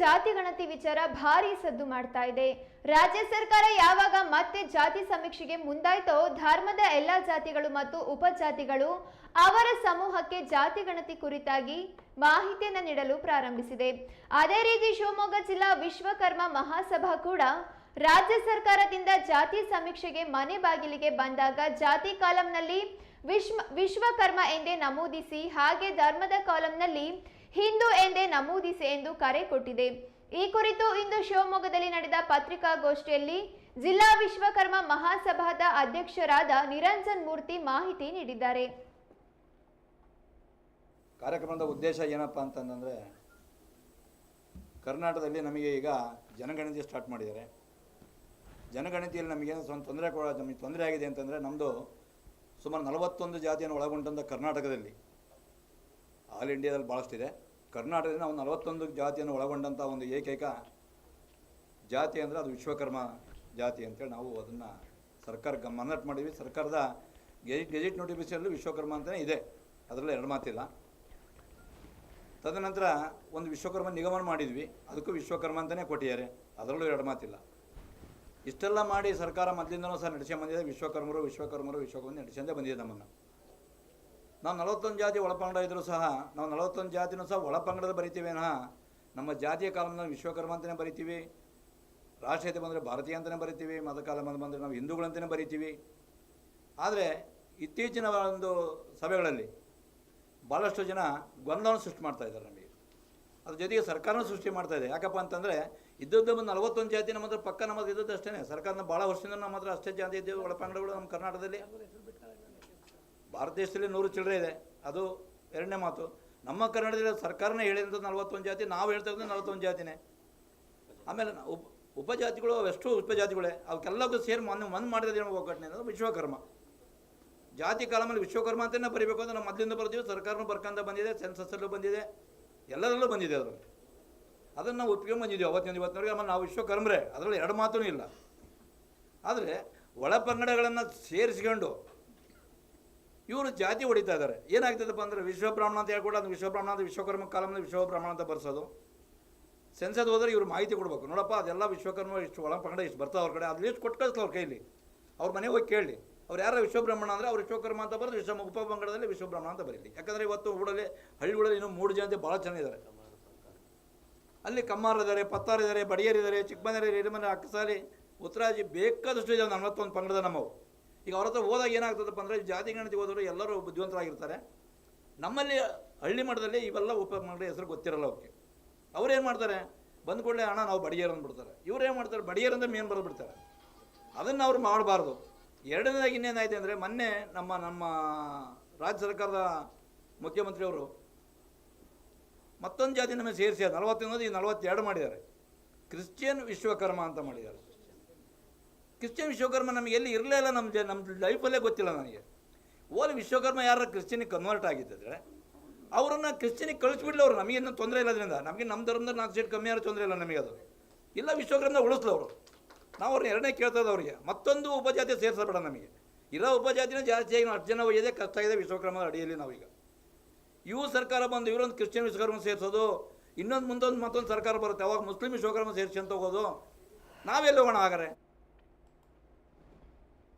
ಜಾತಿ ಗಣತಿ ವಿಚಾರ ಭಾರಿ ಸದ್ದು ಮಾಡ್ತಾ ಇದೆ. ರಾಜ್ಯ ಸರ್ಕಾರ ಯಾವಾಗ ಮತ್ತೆ ಜಾತಿ ಸಮೀಕ್ಷೆಗೆ ಮುಂದಾಯ್ತೋ, ಧರ್ಮದ ಎಲ್ಲಾ ಜಾತಿಗಳು ಮತ್ತು ಉಪಜಾತಿಗಳು ಅವರ ಸಮೂಹಕ್ಕೆ ಜಾತಿ ಗಣತಿ ಕುರಿತಾಗಿ ಮಾಹಿತಿಯನ್ನು ನೀಡಲು ಪ್ರಾರಂಭಿಸಿದೆ. ಅದೇ ರೀತಿ ಶಿವಮೊಗ್ಗ ಜಿಲ್ಲಾ ವಿಶ್ವಕರ್ಮ ಮಹಾಸಭಾ ಕೂಡ ರಾಜ್ಯ ಸರ್ಕಾರದಿಂದ ಜಾತಿ ಸಮೀಕ್ಷೆಗೆ ಮನೆ ಬಾಗಿಲಿಗೆ ಬಂದಾಗ ಜಾತಿ ಕಾಲಂನಲ್ಲಿ ವಿಶ್ವ ವಿಶ್ವಕರ್ಮ ಎಂದೇ ನಮೂದಿಸಿ, ಹಾಗೆ ಧರ್ಮದ ಕಾಲಂನಲ್ಲಿ ಹಿಂದೂ ಎಂದೇ ನಮೂದಿಸಿ ಎಂದು ಕರೆ ಕೊಟ್ಟಿದೆ. ಈ ಕುರಿತು ಇಂದು ಶಿವಮೊಗ್ಗದಲ್ಲಿ ನಡೆದ ಪತ್ರಿಕಾಗೋಷ್ಠಿಯಲ್ಲಿ ಜಿಲ್ಲಾ ವಿಶ್ವಕರ್ಮ ಮಹಾಸಭಾದ ಅಧ್ಯಕ್ಷರಾದ ನಿರಂಜನ್ ಮೂರ್ತಿ ಮಾಹಿತಿ ನೀಡಿದ್ದಾರೆ. ಕಾರ್ಯಕ್ರಮದ ಉದ್ದೇಶ ಏನಪ್ಪ ಅಂತಂದರೆ, ಕರ್ನಾಟಕದಲ್ಲಿ ನಮಗೆ ಈಗ ಜನಗಣತಿ ಸ್ಟಾರ್ಟ್ ಮಾಡಿದ್ದಾರೆ. ಜನಗಣತಿಯಲ್ಲಿ ನಮಗೆ ಸ್ವಲ್ಪ ತೊಂದರೆ ಕೊಡ ನಮಗೆ ತೊಂದರೆ ಆಗಿದೆ ಅಂತಂದರೆ ನಮ್ಮದು ಸುಮಾರು ನಲವತ್ತೊಂದು ಜಾತಿಯನ್ನು ಒಳಗೊಂಡಂಥ ಕರ್ನಾಟಕದಲ್ಲಿ ಆಲ್ ಇಂಡಿಯಾದಲ್ಲಿ ಭಾಳಷ್ಟಿದೆ ಕರ್ನಾಟಕದಿಂದ ಒಂದು ನಲವತ್ತೊಂದು ಜಾತಿಯನ್ನು ಒಳಗೊಂಡಂಥ ಒಂದು ಏಕೈಕ ಜಾತಿ ಅಂದರೆ ಅದು ವಿಶ್ವಕರ್ಮ ಜಾತಿ ಅಂತೇಳಿ ನಾವು ಅದನ್ನು ಸರ್ಕಾರ ಗಮನಟ್ ಮಾಡಿದ್ವಿ. ಸರ್ಕಾರದ ಗೆಜೆಟ್ ಗೆಜೆಟ್ ನೋಟಿಫಿಕೇಷನಲ್ಲಿ ವಿಶ್ವಕರ್ಮ ಅಂತಲೇ ಇದೆ. ಅದರಲ್ಲಿ ಎರಡು ಮಾತಿಲ್ಲ. ತದನಂತರ ಒಂದು ವಿಶ್ವಕರ್ಮ ನಿಗಮನ ಮಾಡಿದ್ವಿ. ಅದಕ್ಕೂ ವಿಶ್ವಕರ್ಮ ಅಂತಲೇ ಕೊಟ್ಟಿದ್ದಾರೆ. ಅದರಲ್ಲೂ ಎರಡು ಮಾತಿಲ್ಲ. ಇಷ್ಟೆಲ್ಲ ಮಾಡಿ ಸರ್ಕಾರ ಮೊದಲಿಂದನೂ ಸಹ ನಡೆಸ್ಕೊಂಡು ಬಂದಿದೆ. ವಿಶ್ವಕರ್ಮರು ವಿಶ್ವಕರ್ಮರು ವಿಶ್ವಕರ್ಮ ನಡೆಸ್ಕೊಂಡೇ ಬಂದಿದೆ ನಮ್ಮನ್ನು. ನಾವು ನಲವತ್ತೊಂದು ಜಾತಿ ಒಳಪಂಗಡ ಇದ್ದರೂ ಸಹ, ನಾವು ನಲವತ್ತೊಂದು ಜಾತಿನೂ ಸಹ ಒಳಪಂಗಡದ ಬರಿತೀವಿ ಏನಹ ನಮ್ಮ ಜಾತಿಯ ಕಾಲದಲ್ಲಿ ವಿಶ್ವಕರ್ಮ ಅಂತಲೇ ಬರಿತೀವಿ. ರಾಷ್ಟ್ರೀಯತೆ ಬಂದರೆ ಭಾರತೀಯ ಅಂತಲೇ ಬರಿತೀವಿ. ಮತಕಾಲ ಬಂದರೆ ನಾವು ಹಿಂದೂಗಳಂತಲೇ ಬರಿತೀವಿ. ಆದರೆ ಇತ್ತೀಚಿನ ಒಂದು ಸಭೆಗಳಲ್ಲಿ ಭಾಳಷ್ಟು ಜನ ಗೊಂದಲವನ್ನು ಸೃಷ್ಟಿ ಮಾಡ್ತಾ ಇದ್ದಾರೆ ನಮಗೆ. ಅದ್ರ ಜೊತೆಗೆ ಸರ್ಕಾರನೂ ಸೃಷ್ಟಿ ಮಾಡ್ತಾ ಇದೆ. ಯಾಕಪ್ಪ ಅಂತಂದರೆ ಇದ್ದದ್ದು ಒಂದು ನಲವತ್ತೊಂದು ಜಾತಿ ನಮ್ಮ ಹತ್ರ ಪಕ್ಕ ನಮ್ಮದು ಇದ್ದದ್ದು ಅಷ್ಟೇ ಸರ್ಕಾರದ ಭಾಳ ವರ್ಷದಿಂದ ನಮ್ಮ ಹತ್ರ ಅಷ್ಟೇ ಜಾತಿ ಇದ್ದೇವೆ, ಒಳಪಂಗಡಗಳು ನಮ್ಮ ಕರ್ನಾಟಕದಲ್ಲಿ. ಭಾರತ ದೇಶದಲ್ಲಿ ನೂರು ಚಿಲ್ಲರೆ ಇದೆ. ಅದು ಎರಡನೇ ಮಾತು. ನಮ್ಮ ಕನ್ನಡದಲ್ಲಿ ಸರ್ಕಾರನೇ ಹೇಳಿದಂಥ ನಲವತ್ತೊಂದು ಜಾತಿ, ನಾವು ಹೇಳ್ತಾ ನಲವತ್ತೊಂದು ಜಾತಿನೇ. ಆಮೇಲೆ ಉಪ ಉಪಜಾತಿಗಳು ಅವೆಷ್ಟು ಉಪಜಾತಿಗಳೇ? ಅವಕ್ಕೆಲ್ಲಕ್ಕೂ ಸೇರಿ ಮೊನ್ನೆ ಒಂದು ಮಾಡಿದ ಒಗ್ಗಟ್ಟನೆ ವಿಶ್ವಕರ್ಮ. ಜಾತಿ ಕಾಲಮಲ್ಲಿ ವಿಶ್ವಕರ್ಮ ಅಂತಲೇ ಬರೀಬೇಕು ಅಂತ ನಾವು ಮೊದಲಿಂದ ಬರ್ತೀವಿ ಸರ್ಕಾರನೂ ಬರ್ಕೊಂತ ಬಂದಿದೆ ಸೆನ್ಸಸ್ಸಲ್ಲೂ ಬಂದಿದೆ ಎಲ್ಲರಲ್ಲೂ ಬಂದಿದೆ ಅದರಲ್ಲಿ ಅದನ್ನು ನಾವು ಒಪ್ಪಿಗೆ ಬಂದಿದ್ದೀವಿ ಅವತ್ತಿನ ಇವತ್ತಿನವರೆಗೆ. ಆಮೇಲೆ ನಾವು ವಿಶ್ವಕರ್ಮರೇ. ಅದರಲ್ಲಿ ಎರಡು ಮಾತೂ ಇಲ್ಲ. ಆದರೆ ಒಳಪಂಗಡಗಳನ್ನು ಸೇರಿಸ್ಕೊಂಡು ಇವರು ಜಾತಿ ಹೊಡಿತಾ ಇದ್ದಾರೆ ಏನಾಗ್ತದಪ್ಪ ಅಂದರೆ ವಿಶ್ವಬ್ರಾಹ್ಮಣ ಅಂತ ಹೇಳ್ಕೊಂಡು ಅದು ವಿಶ್ವಬ್ರಾಹ್ಮಣ ಅಂತ, ವಿಶ್ವಕರ್ಮ ಕಾಲಮಲ್ಲಿ ವಿಶ್ವಬ್ರಾಹ್ಮಣ ಅಂತ ಬರ್ಸೋದು. ಸೆನ್ಸದ್ ಹೋದರೆ ಇವರು ಮಾಹಿತಿ ಕೊಡಬೇಕು. ನೋಡಪ್ಪ, ಅದೆಲ್ಲ ವಿಶ್ವಕರ್ಮ ಇಷ್ಟು ಒಳ ಪಂಗಡ ಇಷ್ಟು ಬರ್ತಾವೆ ಅವ್ರ ಕಡೆ. ಅದು ಲಿಸ್ಟ್ ಕೊಟ್ಟು ಕಳಿಸ್ಲ ಅವ್ರ ಕೈಲಿ. ಅವ್ರ ಮನೆಗೆ ಹೋಗಿ ಕೇಳಿ. ಅವ್ರು ಯಾರು ವಿಶ್ವಬ್ರಹ್ಮಣ ಅಂದರೆ ಅವ್ರು ವಿಶ್ವಕರ್ಮ ಅಂತ ಬರೆದು ವಿಶ್ವ ಉಪಪಂಗಡದಲ್ಲಿ ವಿಶ್ವಬ್ರಹ್ಮಣ ಅಂತ ಬರೀಲಿ. ಯಾಕಂದರೆ ಇವತ್ತು ಊಡಲ್ಲಿ ಹಳ್ಳಿಗಳಲ್ಲಿ ಇನ್ನೂ ಮೂರು ಜನ ಭಾಳ ಚೆನ್ನಾಗಿದ್ದಾರೆ. ಅಲ್ಲಿ ಕಮ್ಮಾರಿದ್ದಾರೆ ಇದ್ದಾರೆ ಪತ್ತಾರ್ ಇದ್ದಾರೆ ಬಡಿಯರಿದ್ದಾರೆ ಚಿಕ್ಕಮನೆಯರು ಹಿರಿಮನೆ ಅಕ್ಕಸಾಲಿ, ಉತ್ತರಾಜಿ ಬೇಕಾದಷ್ಟು ಇದಾವೆ ನಲವತ್ತೊಂದು ಪಂಗಡದ ನಮ್ಮವು. ಈಗ ಅವ್ರ ಹತ್ರ ಹೋದಾಗ ಏನಾಗ್ತದಪ್ಪ ಅಂದರೆ, ಜಾತಿ ಗಣತಿ ಹೋದವರು ಎಲ್ಲರೂ ಬುದ್ಧಿವಂತರಾಗಿರ್ತಾರೆ. ನಮ್ಮಲ್ಲಿ ಹಳ್ಳಿ ಮಠದಲ್ಲಿ ಇವೆಲ್ಲ ಉಪಪಂಗಡ ಹೆಸರು ಗೊತ್ತಿರಲ್ಲ ಅವಕ್ಕೆ ಏನು ಮಾಡ್ತಾರೆ? ಬಂದ ಕೂಡಲೇ ಹಣ ನಾವು ಬಡಿಯರ್ ಅಂದ್ಬಿಡ್ತಾರೆ ಇವ್ರು ಏನು ಮಾಡ್ತಾರೆ? ಬಡಿಯರ್ ಅಂದರೆ ಮೇನ್ ಬರೆದ್ಬಿಡ್ತಾರೆ ಅದನ್ನು ಅವ್ರು ಮಾಡಬಾರ್ದು. ಎರಡನೇದಾಗಿ ಇನ್ನೇನಾಯಿತು ಅಂದರೆ, ಮೊನ್ನೆ ನಮ್ಮ ನಮ್ಮ ರಾಜ್ಯ ಸರ್ಕಾರದ ಮುಖ್ಯಮಂತ್ರಿಯವರು ಮತ್ತೊಂದು ಜಾತಿ ನಮಗೆ ಸೇರಿಸಿ ನಲವತ್ತೊಂದು ಈ ನಲವತ್ತೆರಡು ಮಾಡಿದ್ದಾರೆ. ಕ್ರಿಶ್ಚಿಯನ್ ವಿಶ್ವಕರ್ಮ ಅಂತ ಮಾಡಿದ್ದಾರೆ. ಕ್ರಿಶ್ಚಿಯನ್ ವಿಶ್ವಕರ್ಮ ನಮಗೆ ಎಲ್ಲಿ ಇರಲೇ ಇಲ್ಲ ನಮ್ಮ ಜ ನಮ್ಮ ಲೈಫಲ್ಲೇ ಗೊತ್ತಿಲ್ಲ ನನಗೆ. ಓಲಿ ವಿಶ್ವಕರ್ಮ ಯಾರ ಕ್ರಿಶ್ಚಿಯನಿಗೆ ಕನ್ವರ್ಟ್ ಆಗಿದ್ದರೆ ಅವರನ್ನು ಕ್ರಿಶ್ಚಿಯನಿಗೆ ಕಳಿಸ್ಬಿಡ್ಲಿ ಅವರು ನಮಗೇನು ತೊಂದರೆ ಇಲ್ಲ ಅದರಿಂದ. ನಮಗೆ ನಮ್ಮ ಧರ್ಮದಲ್ಲಿ ನಾಲ್ಕು ಸೀಟ್ ಕಮ್ಮಿ ಆದ್ರೂ ತೊಂದರೆ ಇಲ್ಲ ನಮಗೆ ಅದು. ಇಲ್ಲ ವಿಶ್ವಕರ್ಮ ಉಳಿಸ್ಲು ಅವರು. ನಾವು ಅವ್ರನ್ನ ಎರಡನೇ ಕೇಳ್ತದ ಅವರಿಗೆ ಮತ್ತೊಂದು ಉಪಜಾತಿ ಸೇರಿಸಬೇಡ ನಮಗೆ. ಇರೋ ಉಪಜಾತಿನ ಜಾಸ್ತಿಯಾಗಿ ನಾವು ಅಷ್ಟು ಜನ ಒಯ್ಯದೆ ಕಷ್ಟ ಆಗಿದೆ ವಿಶ್ವಕರ್ಮದ ಅಡಿಯಲ್ಲಿ ನಾವೀಗ. ಇವು ಸರ್ಕಾರ ಬಂದು ಇವರೊಂದು ಕ್ರಿಶ್ಚಿಯನ್ ವಿಶ್ವಕರ್ಮ ಸೇರಿಸೋದು, ಇನ್ನೊಂದು ಮುಂದೊಂದು ಮತ್ತೊಂದು ಸರ್ಕಾರ ಬರುತ್ತೆ. ಅವಾಗ ಮುಸ್ಲಿಂ ವಿಶ್ವಕರ್ಮ ಸೇರಿಸಿ ಅಂತ ಹೋಗೋದು. ನಾವೆಲ್ಲ ಹೋಗೋಣ ಹಾಗಾರೆ